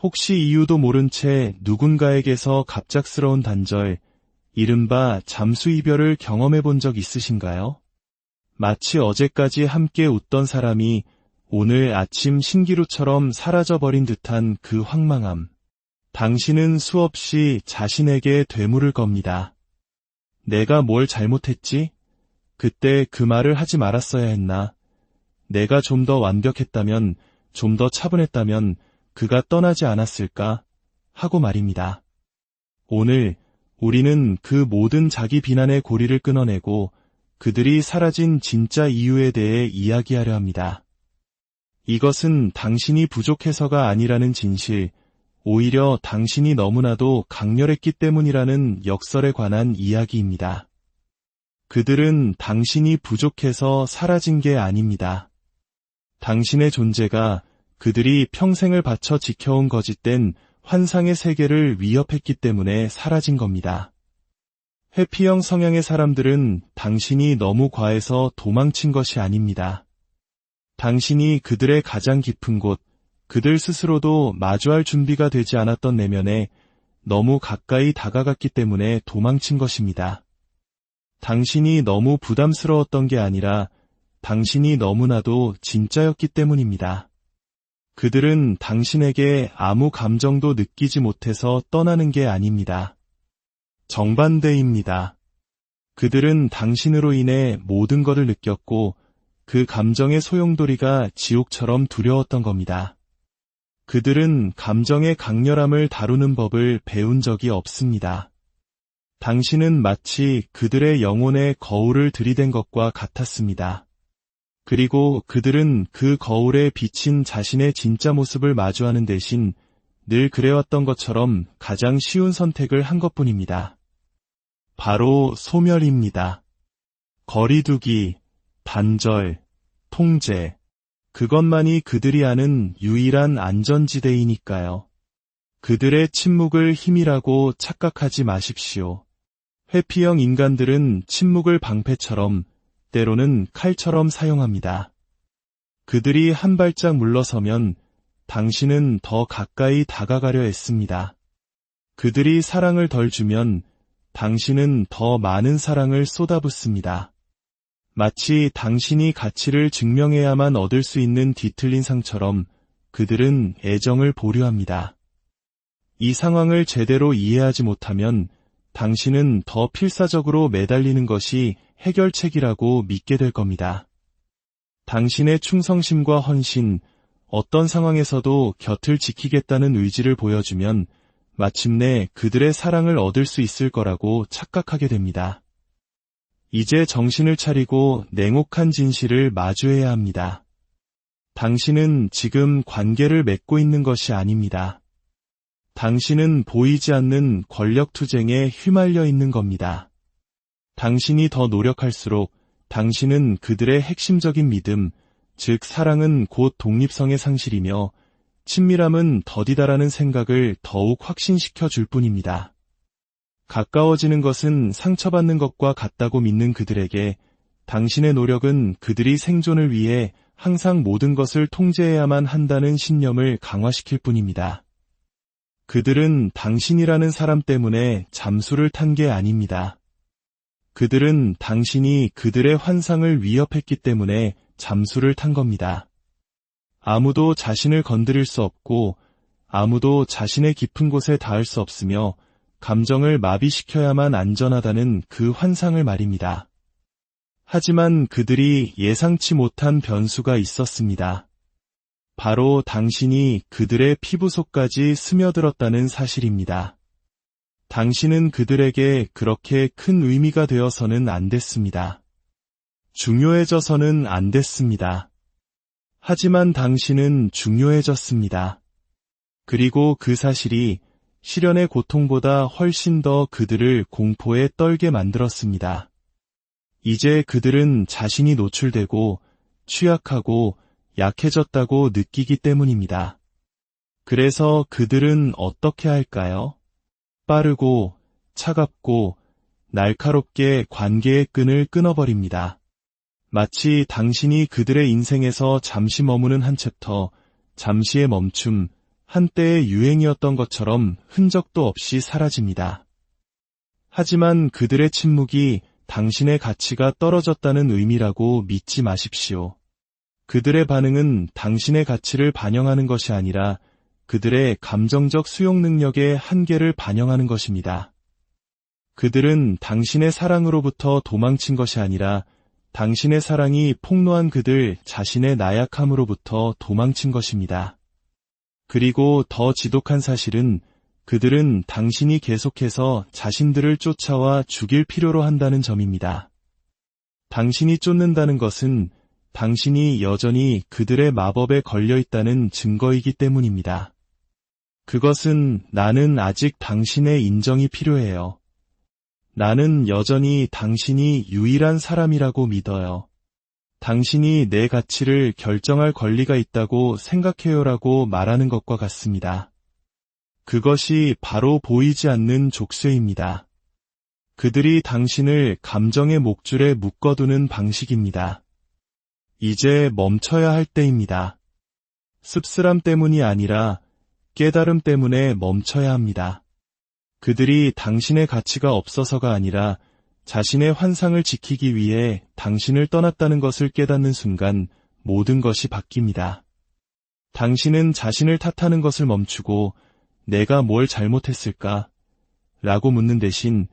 혹시 이유도 모른 채 누군가에게서 갑작스러운 단절, 이른바 잠수 이별을 경험해 본 적 있으신가요? 마치 어제까지 함께 웃던 사람이 오늘 아침 신기루처럼 사라져버린 듯한 그 황망함. 당신은 수없이 자신에게 되물을 겁니다. 내가 뭘 잘못했지? 그때 그 말을 하지 말았어야 했나? 내가 좀 더 완벽했다면, 좀 더 차분했다면 그가 떠나지 않았을까? 하고 말입니다. 오늘 우리는 그 모든 자기 비난의 고리를 끊어내고 그들이 사라진 진짜 이유에 대해 이야기하려 합니다. 이것은 당신이 부족해서가 아니라는 진실, 오히려 당신이 너무나도 강렬했기 때문이라는 역설에 관한 이야기입니다. 그들은 당신이 부족해서 사라진 게 아닙니다. 당신의 존재가 그들이 평생을 바쳐 지켜온 거짓된 환상의 세계를 위협했기 때문에 사라진 겁니다. 회피형 성향의 사람들은 당신이 너무 과해서 도망친 것이 아닙니다. 당신이 그들의 가장 깊은 곳, 그들 스스로도 마주할 준비가 되지 않았던 내면에 너무 가까이 다가갔기 때문에 도망친 것입니다. 당신이 너무 부담스러웠던 게 아니라 당신이 너무나도 진짜였기 때문입니다. 그들은 당신에게 아무 감정도 느끼지 못해서 떠나는 게 아닙니다. 정반대입니다. 그들은 당신으로 인해 모든 것을 느꼈고 그 감정의 소용돌이가 지옥처럼 두려웠던 겁니다. 그들은 감정의 강렬함을 다루는 법을 배운 적이 없습니다. 당신은 마치 그들의 영혼의 거울을 들이댄 것과 같았습니다. 그리고 그들은 그 거울에 비친 자신의 진짜 모습을 마주하는 대신 늘 그래왔던 것처럼 가장 쉬운 선택을 한 것뿐입니다. 바로 소멸입니다. 거리두기, 단절, 통제. 그것만이 그들이 아는 유일한 안전지대이니까요. 그들의 침묵을 힘이라고 착각하지 마십시오. 회피형 인간들은 침묵을 방패처럼 때로는 칼처럼 사용합니다. 그들이 한 발짝 물러서면 당신은 더 가까이 다가가려 했습니다. 그들이 사랑을 덜 주면 당신은 더 많은 사랑을 쏟아붓습니다. 마치 당신이 가치를 증명해야만 얻을 수 있는 뒤틀린 상처럼 그들은 애정을 보류합니다. 이 상황을 제대로 이해하지 못하면 당신은 더 필사적으로 매달리는 것이 해결책이라고 믿게 될 겁니다. 당신의 충성심과 헌신, 어떤 상황에서도 곁을 지키겠다는 의지를 보여주면 마침내 그들의 사랑을 얻을 수 있을 거라고 착각하게 됩니다. 이제 정신을 차리고 냉혹한 진실을 마주해야 합니다. 당신은 지금 관계를 맺고 있는 것이 아닙니다. 당신은 보이지 않는 권력 투쟁에 휘말려 있는 겁니다. 당신이 더 노력할수록 당신은 그들의 핵심적인 믿음, 즉 사랑은 곧 독립성의 상실이며 친밀함은 더디다라는 생각을 더욱 확신시켜 줄 뿐입니다. 가까워지는 것은 상처받는 것과 같다고 믿는 그들에게 당신의 노력은 그들이 생존을 위해 항상 모든 것을 통제해야만 한다는 신념을 강화시킬 뿐입니다. 그들은 당신이라는 사람 때문에 잠수를 탄 게 아닙니다. 그들은 당신이 그들의 환상을 위협했기 때문에 잠수를 탄 겁니다. 아무도 자신을 건드릴 수 없고 아무도 자신의 깊은 곳에 닿을 수 없으며 감정을 마비시켜야만 안전하다는 그 환상을 말입니다. 하지만 그들이 예상치 못한 변수가 있었습니다. 바로 당신이 그들의 피부 속까지 스며들었다는 사실입니다. 당신은 그들에게 그렇게 큰 의미가 되어서는 안 됐습니다. 중요해져서는 안 됐습니다. 하지만 당신은 중요해졌습니다. 그리고 그 사실이 시련의 고통보다 훨씬 더 그들을 공포에 떨게 만들었습니다. 이제 그들은 자신이 노출되고 취약하고 약해졌다고 느끼기 때문입니다. 그래서 그들은 어떻게 할까요? 빠르고 차갑고 날카롭게 관계의 끈을 끊어버립니다. 마치 당신이 그들의 인생에서 잠시 머무는 한 챕터, 잠시의 멈춤, 한때의 유행이었던 것처럼 흔적도 없이 사라집니다. 하지만 그들의 침묵이 당신의 가치가 떨어졌다는 의미라고 믿지 마십시오. 그들의 반응은 당신의 가치를 반영하는 것이 아니라 그들의 감정적 수용 능력의 한계를 반영하는 것입니다. 그들은 당신의 사랑으로부터 도망친 것이 아니라 당신의 사랑이 폭로한 그들 자신의 나약함으로부터 도망친 것입니다. 그리고 더 지독한 사실은 그들은 당신이 계속해서 자신들을 쫓아와 죽일 필요로 한다는 점입니다. 당신이 쫓는다는 것은 당신이 여전히 그들의 마법에 걸려 있다는 증거이기 때문입니다. 그것은 나는 아직 당신의 인정이 필요해요. 나는 여전히 당신이 유일한 사람이라고 믿어요. 당신이 내 가치를 결정할 권리가 있다고 생각해요라고 말하는 것과 같습니다. 그것이 바로 보이지 않는 족쇄입니다. 그들이 당신을 감정의 목줄에 묶어두는 방식입니다. 이제 멈춰야 할 때입니다. 씁쓸함 때문이 아니라 깨달음 때문에 멈춰야 합니다. 그들이 당신의 가치가 없어서가 아니라 자신의 환상을 지키기 위해 당신을 떠났다는 것을 깨닫는 순간 모든 것이 바뀝니다. 당신은 자신을 탓하는 것을 멈추고 내가 뭘 잘못했을까? 라고 묻는 대신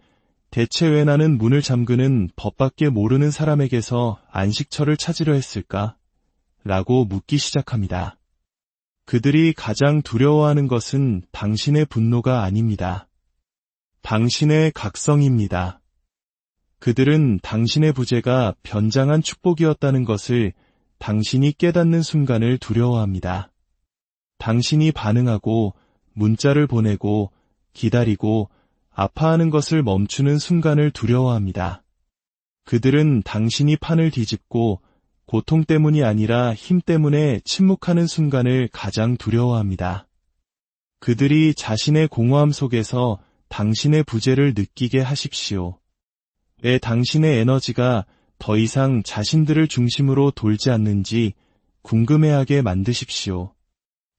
대체 왜 나는 문을 잠그는 법밖에 모르는 사람에게서 안식처를 찾으려 했을까? 라고 묻기 시작합니다. 그들이 가장 두려워하는 것은 당신의 분노가 아닙니다. 당신의 각성입니다. 그들은 당신의 부재가 변장한 축복이었다는 것을 당신이 깨닫는 순간을 두려워합니다. 당신이 반응하고 문자를 보내고 기다리고 아파하는 것을 멈추는 순간을 두려워합니다. 그들은 당신이 판을 뒤집고 고통 때문이 아니라 힘 때문에 침묵하는 순간을 가장 두려워합니다. 그들이 자신의 공허함 속에서 당신의 부재를 느끼게 하십시오. 왜 당신의 에너지가 더 이상 자신들을 중심으로 돌지 않는지 궁금해하게 만드십시오.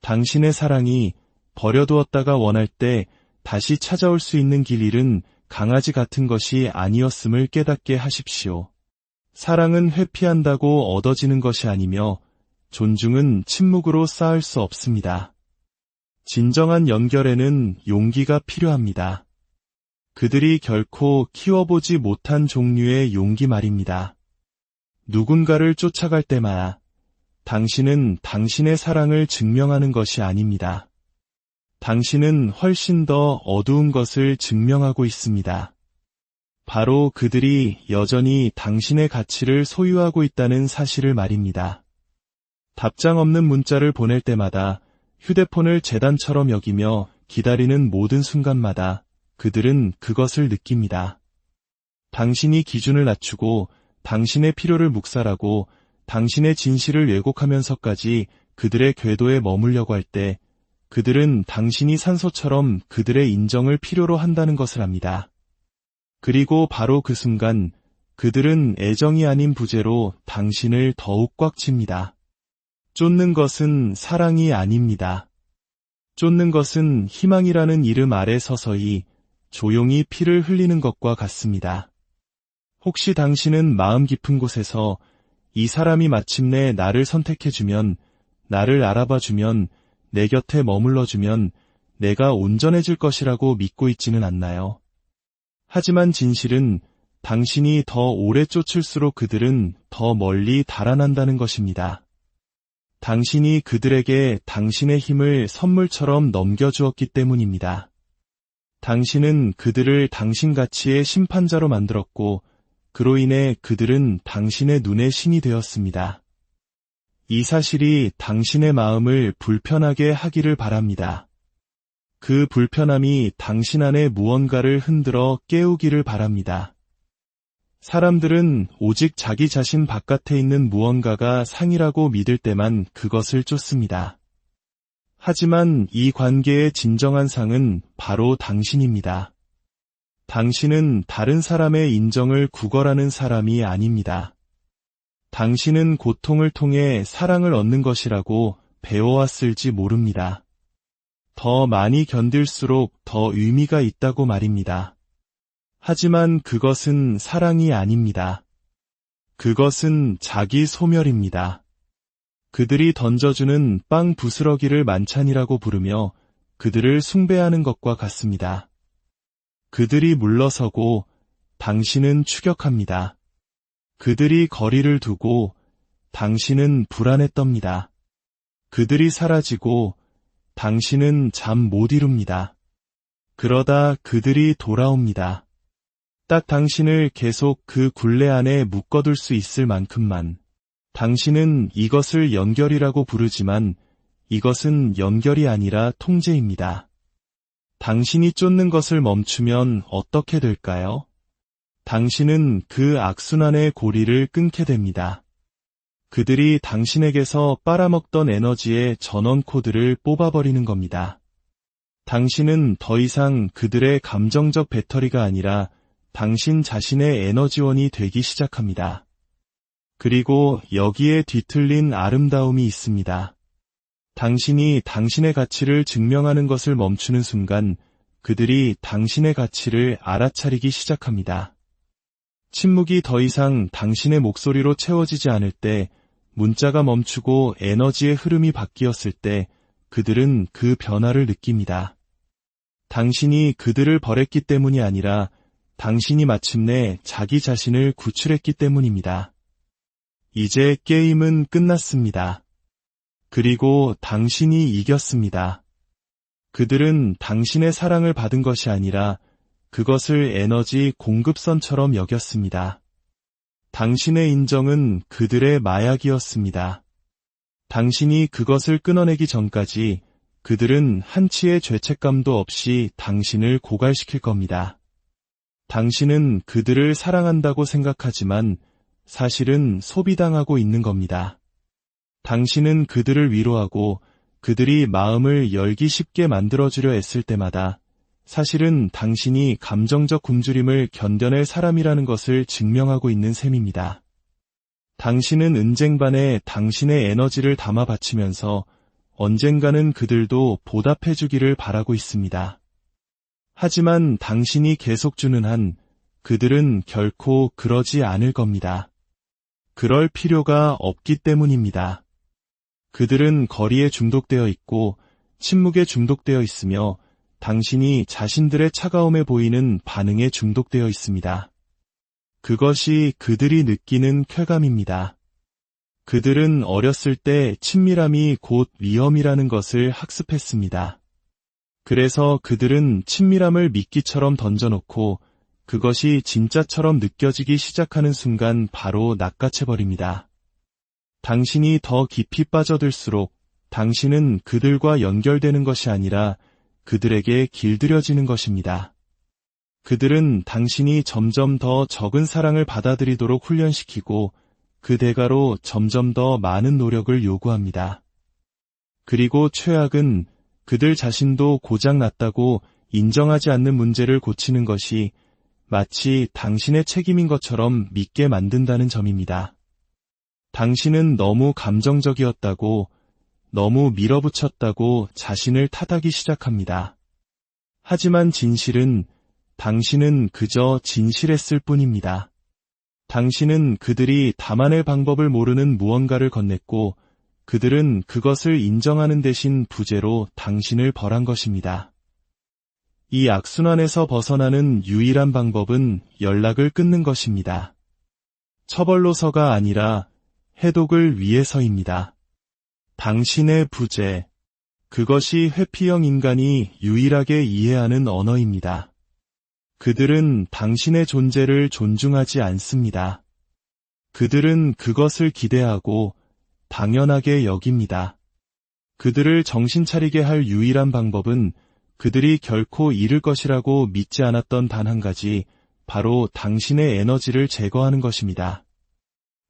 당신의 사랑이 버려두었다가 원할 때 다시 찾아올 수 있는 길 잃은 강아지 같은 것이 아니었음을 깨닫게 하십시오. 사랑은 회피한다고 얻어지는 것이 아니며 존중은 침묵으로 쌓을 수 없습니다. 진정한 연결에는 용기가 필요합니다. 그들이 결코 키워보지 못한 종류의 용기 말입니다. 누군가를 쫓아갈 때마다 당신은 당신의 사랑을 증명하는 것이 아닙니다. 당신은 훨씬 더 어두운 것을 증명하고 있습니다. 바로 그들이 여전히 당신의 가치를 소유하고 있다는 사실을 말입니다. 답장 없는 문자를 보낼 때마다 휴대폰을 재단처럼 여기며 기다리는 모든 순간마다 그들은 그것을 느낍니다. 당신이 기준을 낮추고 당신의 필요를 묵살하고 당신의 진실을 왜곡하면서까지 그들의 궤도에 머물려고 할 때 그들은 당신이 산소처럼 그들의 인정을 필요로 한다는 것을 압니다. 그리고 바로 그 순간 그들은 애정이 아닌 부재로 당신을 더욱 꽉 칩니다. 쫓는 것은 사랑이 아닙니다. 쫓는 것은 희망이라는 이름 아래 서서히 조용히 피를 흘리는 것과 같습니다. 혹시 당신은 마음 깊은 곳에서 이 사람이 마침내 나를 선택해주면, 나를 알아봐주면, 내 곁에 머물러주면 내가 온전해질 것이라고 믿고 있지는 않나요? 하지만 진실은 당신이 더 오래 쫓을수록 그들은 더 멀리 달아난다는 것입니다. 당신이 그들에게 당신의 힘을 선물처럼 넘겨주었기 때문입니다. 당신은 그들을 당신 가치의 심판자로 만들었고, 그로 인해 그들은 당신의 눈의 신이 되었습니다. 이 사실이 당신의 마음을 불편하게 하기를 바랍니다. 그 불편함이 당신 안에 무언가를 흔들어 깨우기를 바랍니다. 사람들은 오직 자기 자신 바깥에 있는 무언가가 상이라고 믿을 때만 그것을 쫓습니다. 하지만 이 관계의 진정한 상은 바로 당신입니다. 당신은 다른 사람의 인정을 구걸하는 사람이 아닙니다. 당신은 고통을 통해 사랑을 얻는 것이라고 배워왔을지 모릅니다. 더 많이 견딜수록 더 의미가 있다고 말입니다. 하지만 그것은 사랑이 아닙니다. 그것은 자기 소멸입니다. 그들이 던져주는 빵 부스러기를 만찬이라고 부르며 그들을 숭배하는 것과 같습니다. 그들이 물러서고 당신은 추격합니다. 그들이 거리를 두고 당신은 불안에 떱니다. 그들이 사라지고 당신은 잠 못 이룹니다. 그러다 그들이 돌아옵니다. 딱 당신을 계속 그 굴레 안에 묶어둘 수 있을 만큼만. 당신은 이것을 연결이라고 부르지만 이것은 연결이 아니라 통제입니다. 당신이 쫓는 것을 멈추면 어떻게 될까요? 당신은 그 악순환의 고리를 끊게 됩니다. 그들이 당신에게서 빨아먹던 에너지의 전원 코드를 뽑아버리는 겁니다. 당신은 더 이상 그들의 감정적 배터리가 아니라 당신 자신의 에너지원이 되기 시작합니다. 그리고 여기에 뒤틀린 아름다움이 있습니다. 당신이 당신의 가치를 증명하는 것을 멈추는 순간 그들이 당신의 가치를 알아차리기 시작합니다. 침묵이 더 이상 당신의 목소리로 채워지지 않을 때, 문자가 멈추고 에너지의 흐름이 바뀌었을 때 그들은 그 변화를 느낍니다. 당신이 그들을 버렸기 때문이 아니라 당신이 마침내 자기 자신을 구출했기 때문입니다. 이제 게임은 끝났습니다. 그리고 당신이 이겼습니다. 그들은 당신의 사랑을 받은 것이 아니라 그것을 에너지 공급선처럼 여겼습니다. 당신의 인정은 그들의 마약이었습니다. 당신이 그것을 끊어내기 전까지 그들은 한치의 죄책감도 없이 당신을 고갈시킬 겁니다. 당신은 그들을 사랑한다고 생각하지만 사실은 소비당하고 있는 겁니다. 당신은 그들을 위로하고 그들이 마음을 열기 쉽게 만들어주려 애쓸 때마다 사실은 당신이 감정적 굶주림을 견뎌낼 사람이라는 것을 증명하고 있는 셈입니다. 당신은 은쟁반에 당신의 에너지를 담아 바치면서 언젠가는 그들도 보답해주기를 바라고 있습니다. 하지만 당신이 계속 주는 한 그들은 결코 그러지 않을 겁니다. 그럴 필요가 없기 때문입니다. 그들은 거리에 중독되어 있고 침묵에 중독되어 있으며 당신이 자신들의 차가움에 보이는 반응에 중독되어 있습니다. 그것이 그들이 느끼는 쾌감입니다. 그들은 어렸을 때 친밀함이 곧 위험이라는 것을 학습했습니다. 그래서 그들은 친밀함을 미끼처럼 던져놓고 그것이 진짜처럼 느껴지기 시작하는 순간 바로 낚아채버립니다. 당신이 더 깊이 빠져들수록 당신은 그들과 연결되는 것이 아니라 그들에게 길들여지는 것입니다. 그들은 당신이 점점 더 적은 사랑을 받아들이도록 훈련시키고 그 대가로 점점 더 많은 노력을 요구합니다. 그리고 최악은 그들 자신도 고장났다고 인정하지 않는 문제를 고치는 것이 마치 당신의 책임인 것처럼 믿게 만든다는 점입니다. 당신은 너무 감정적이었다고, 너무 밀어붙였다고 자신을 탓하기 시작합니다. 하지만 진실은 당신은 그저 진실했을 뿐입니다. 당신은 그들이 담아낼 방법을 모르는 무언가를 건넸고 그들은 그것을 인정하는 대신 부재로 당신을 벌한 것입니다. 이 악순환에서 벗어나는 유일한 방법은 연락을 끊는 것입니다. 처벌로서가 아니라 해독을 위해서입니다. 당신의 부재. 그것이 회피형 인간이 유일하게 이해하는 언어입니다. 그들은 당신의 존재를 존중하지 않습니다. 그들은 그것을 기대하고 당연하게 여깁니다. 그들을 정신 차리게 할 유일한 방법은 그들이 결코 잃을 것이라고 믿지 않았던 단 한 가지, 바로 당신의 에너지를 제거하는 것입니다.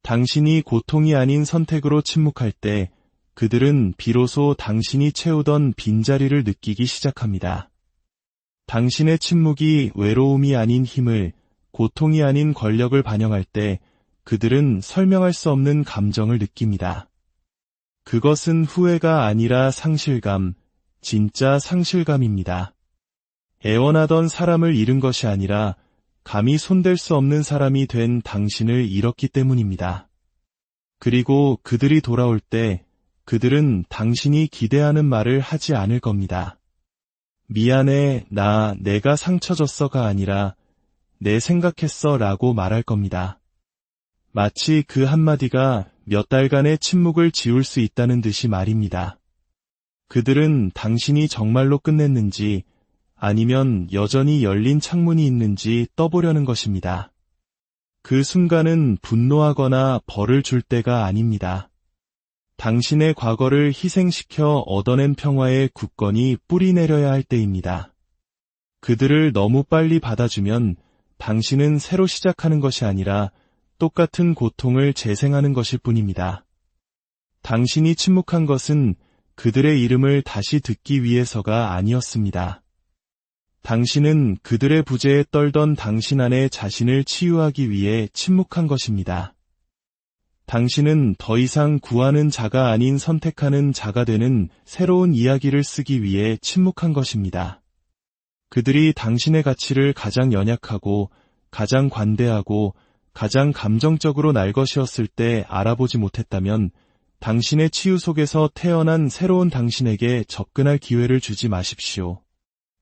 당신이 고통이 아닌 선택으로 침묵할 때 그들은 비로소 당신이 채우던 빈자리를 느끼기 시작합니다. 당신의 침묵이 외로움이 아닌 힘을, 고통이 아닌 권력을 반영할 때 그들은 설명할 수 없는 감정을 느낍니다. 그것은 후회가 아니라 상실감, 진짜 상실감입니다. 애원하던 사람을 잃은 것이 아니라 감히 손댈 수 없는 사람이 된 당신을 잃었기 때문입니다. 그리고 그들이 돌아올 때 그들은 당신이 기대하는 말을 하지 않을 겁니다. 미안해, 나 내가 상처 줬어가 아니라 내 생각했어 라고 말할 겁니다. 마치 그 한마디가 몇 달간의 침묵을 지울 수 있다는 듯이 말입니다. 그들은 당신이 정말로 끝냈는지 아니면 여전히 열린 창문이 있는지 떠보려는 것입니다. 그 순간은 분노하거나 벌을 줄 때가 아닙니다. 당신의 과거를 희생시켜 얻어낸 평화에 굳건히 뿌리 내려야 할 때입니다. 그들을 너무 빨리 받아주면 당신은 새로 시작하는 것이 아니라 똑같은 고통을 재생하는 것일 뿐입니다. 당신이 침묵한 것은 그들의 이름을 다시 듣기 위해서가 아니었습니다. 당신은 그들의 부재에 떨던 당신 안에 자신을 치유하기 위해 침묵한 것입니다. 당신은 더 이상 구하는 자가 아닌 선택하는 자가 되는 새로운 이야기를 쓰기 위해 침묵한 것입니다. 그들이 당신의 가치를 가장 연약하고 가장 관대하고 가장 감정적으로 날 것이었을 때 알아보지 못했다면 당신의 치유 속에서 태어난 새로운 당신에게 접근할 기회를 주지 마십시오.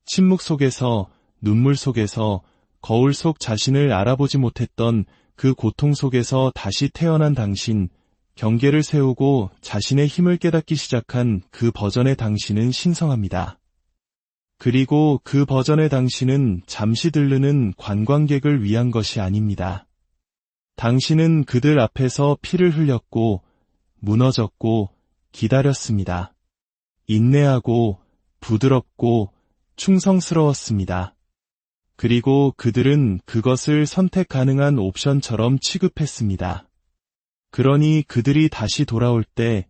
침묵 속에서, 눈물 속에서, 거울 속 자신을 알아보지 못했던 그 고통 속에서 다시 태어난 당신, 경계를 세우고 자신의 힘을 깨닫기 시작한 그 버전의 당신은 신성합니다. 그리고 그 버전의 당신은 잠시 들르는 관광객을 위한 것이 아닙니다. 당신은 그들 앞에서 피를 흘렸고, 무너졌고, 기다렸습니다. 인내하고, 부드럽고, 충성스러웠습니다. 그리고 그들은 그것을 선택 가능한 옵션처럼 취급했습니다. 그러니 그들이 다시 돌아올 때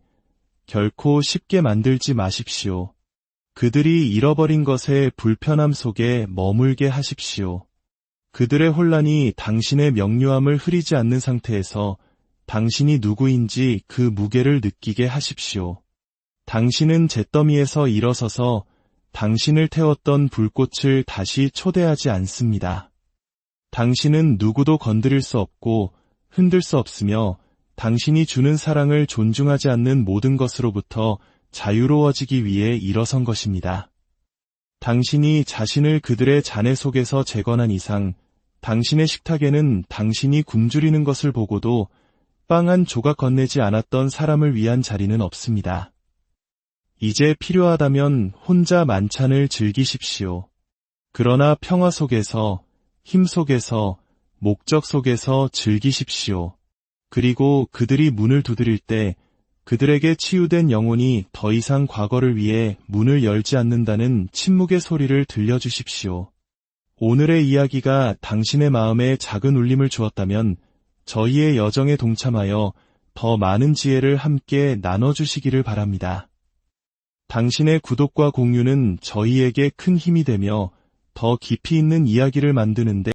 결코 쉽게 만들지 마십시오. 그들이 잃어버린 것의 불편함 속에 머물게 하십시오. 그들의 혼란이 당신의 명료함을 흐리지 않는 상태에서 당신이 누구인지 그 무게를 느끼게 하십시오. 당신은 잿더미에서 일어서서 당신을 태웠던 불꽃을 다시 초대하지 않습니다. 당신은 누구도 건드릴 수 없고 흔들 수 없으며 당신이 주는 사랑을 존중하지 않는 모든 것으로부터 자유로워지기 위해 일어선 것입니다. 당신이 자신을 그들의 잔해 속에서 재건한 이상 당신의 식탁에는 당신이 굶주리는 것을 보고도 빵 한 조각 건네지 않았던 사람을 위한 자리는 없습니다. 이제 필요하다면 혼자 만찬을 즐기십시오. 그러나 평화 속에서, 힘 속에서, 목적 속에서 즐기십시오. 그리고 그들이 문을 두드릴 때 그들에게 치유된 영혼이 더 이상 과거를 위해 문을 열지 않는다는 침묵의 소리를 들려주십시오. 오늘의 이야기가 당신의 마음에 작은 울림을 주었다면 저희의 여정에 동참하여 더 많은 지혜를 함께 나눠주시기를 바랍니다. 당신의 구독과 공유는 저희에게 큰 힘이 되며 더 깊이 있는 이야기를 만드는데